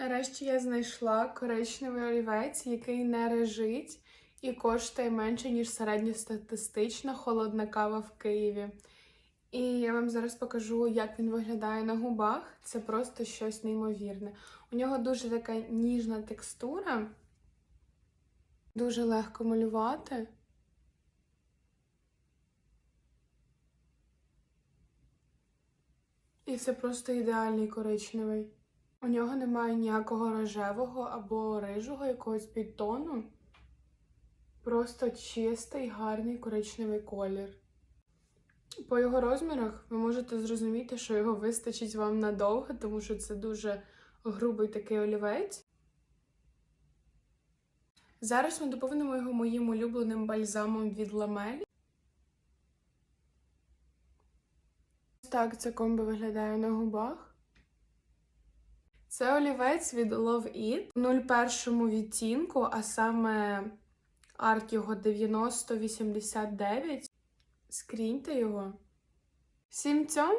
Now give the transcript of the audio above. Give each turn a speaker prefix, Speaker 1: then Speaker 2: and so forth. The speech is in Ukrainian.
Speaker 1: Нарешті я знайшла коричневий олівець, який не режить і коштує менше, ніж середньостатистична холодна кава в Києві. І я вам зараз покажу, як він виглядає на губах. Це просто щось неймовірне. У нього дуже така ніжна текстура, дуже легко малювати. І це просто ідеальний коричневий. У нього немає ніякого рожевого або рижого якогось підтону. Просто чистий, гарний коричневий колір. По його розмірах ви можете зрозуміти, що його вистачить вам надовго, тому що це дуже грубий такий олівець. Зараз ми доповнимо його моїм улюбленим бальзамом від ламелі. Ось Так це комбо виглядає на губах. Це олівець від Love It в 01 відтінку, а саме арт його 9089. Скріньте його. Всім цьом